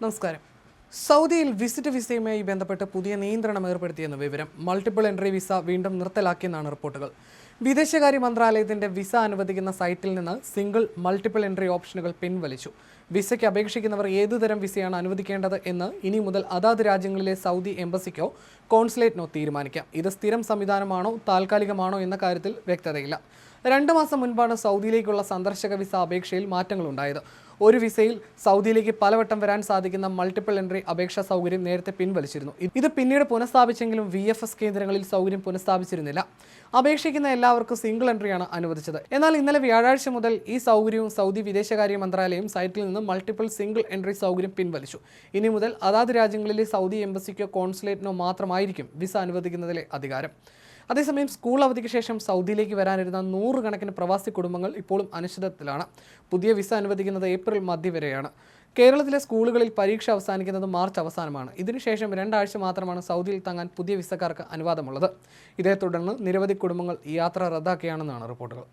നമസ്കാരം. സൗദിയിൽ വിസിറ്റ് വിസയുമായി ബന്ധപ്പെട്ട് പുതിയ നിയന്ത്രണം ഏർപ്പെടുത്തിയെന്ന വിവരം മൾട്ടിപ്പിൾ എൻട്രി വിസ വീണ്ടും നിർത്തലാക്കിയെന്നാണ് റിപ്പോർട്ടുകൾ. വിദേശകാര്യ മന്ത്രാലയത്തിന്റെ വിസ അനുവദിക്കുന്ന സൈറ്റിൽ നിന്ന് സിംഗിൾ മൾട്ടിപ്പിൾ എൻട്രി ഓപ്ഷനുകൾ പിൻവലിച്ചു. വിസയ്ക്ക് അപേക്ഷിക്കുന്നവർ ഏതുതരം വിസയാണ് അനുവദിക്കേണ്ടത് എന്ന് ഇനി മുതൽ അതാത് രാജ്യങ്ങളിലെ സൗദി എംബസിക്കോ കോൺസുലേറ്റിനോ തീരുമാനിക്കാം. ഇത് സ്ഥിരം സംവിധാനമാണോ താൽക്കാലികമാണോ എന്ന കാര്യത്തിൽ വ്യക്തതയില്ല. രണ്ട് മാസം മുൻപാണ് സൗദിയിലേക്കുള്ള സന്ദർശക വിസ അപേക്ഷയിൽ മാറ്റങ്ങളുണ്ടായത്. ഒരു വിസയിൽ സൗദിയിലേക്ക് പലവട്ടം വരാൻ സാധിക്കുന്ന മൾട്ടിപ്പിൾ എൻട്രി അപേക്ഷാ സൗകര്യം നേരത്തെ പിൻവലിച്ചിരുന്നു. ഇത് പിന്നീട് പുനഃസ്ഥാപിച്ചെങ്കിലും വി എഫ് എസ് കേന്ദ്രങ്ങളിൽ സൗകര്യം പുനഃസ്ഥാപിച്ചിരുന്നില്ല. അപേക്ഷിക്കുന്ന എല്ലാവർക്കും സിംഗിൾ എൻട്രിയാണ് അനുവദിച്ചത്. എന്നാൽ ഇന്നലെ വ്യാഴാഴ്ച മുതൽ ഈ സൗകര്യവും സൗദി വിദേശകാര്യ മന്ത്രാലയം സൈറ്റിൽ നിന്ന് മൾട്ടിപ്പിൾ സിംഗിൾ എൻട്രി സൗകര്യം പിൻവലിച്ചു. ഇനി മുതൽ അതാത് രാജ്യങ്ങളിലെ സൗദി എംബസിക്കോ കോൺസുലേറ്റിനോ മാത്രമായിരിക്കും വിസ അനുവദിക്കുന്നതിലെ അധികാരം. അതേസമയം സ്കൂൾ അവധിക്ക് ശേഷം സൗദിയിലേക്ക് വരാനിരുന്ന നൂറുകണക്കിന് പ്രവാസി കുടുംബങ്ങൾ ഇപ്പോഴും അനിശ്ചിതത്തിലാണ്. പുതിയ വിസ അനുവദിക്കുന്നത് ഏപ്രിൽ മധ്യ വരെയാണ് കേരളത്തിലെ സ്കൂളുകളിൽ പരീക്ഷ അവസാനിക്കുന്നത് മാർച്ച് അവസാനമാണ്. ഇതിനുശേഷം രണ്ടാഴ്ച മാത്രമാണ് സൗദിയിൽ തങ്ങാൻ പുതിയ വിസക്കാർക്ക് അനുവാദമുള്ളത്. ഇതേ തുടർന്ന് നിരവധി കുടുംബങ്ങൾ യാത്ര റദ്ദാക്കിയാണെന്നാണ് റിപ്പോർട്ടുകൾ.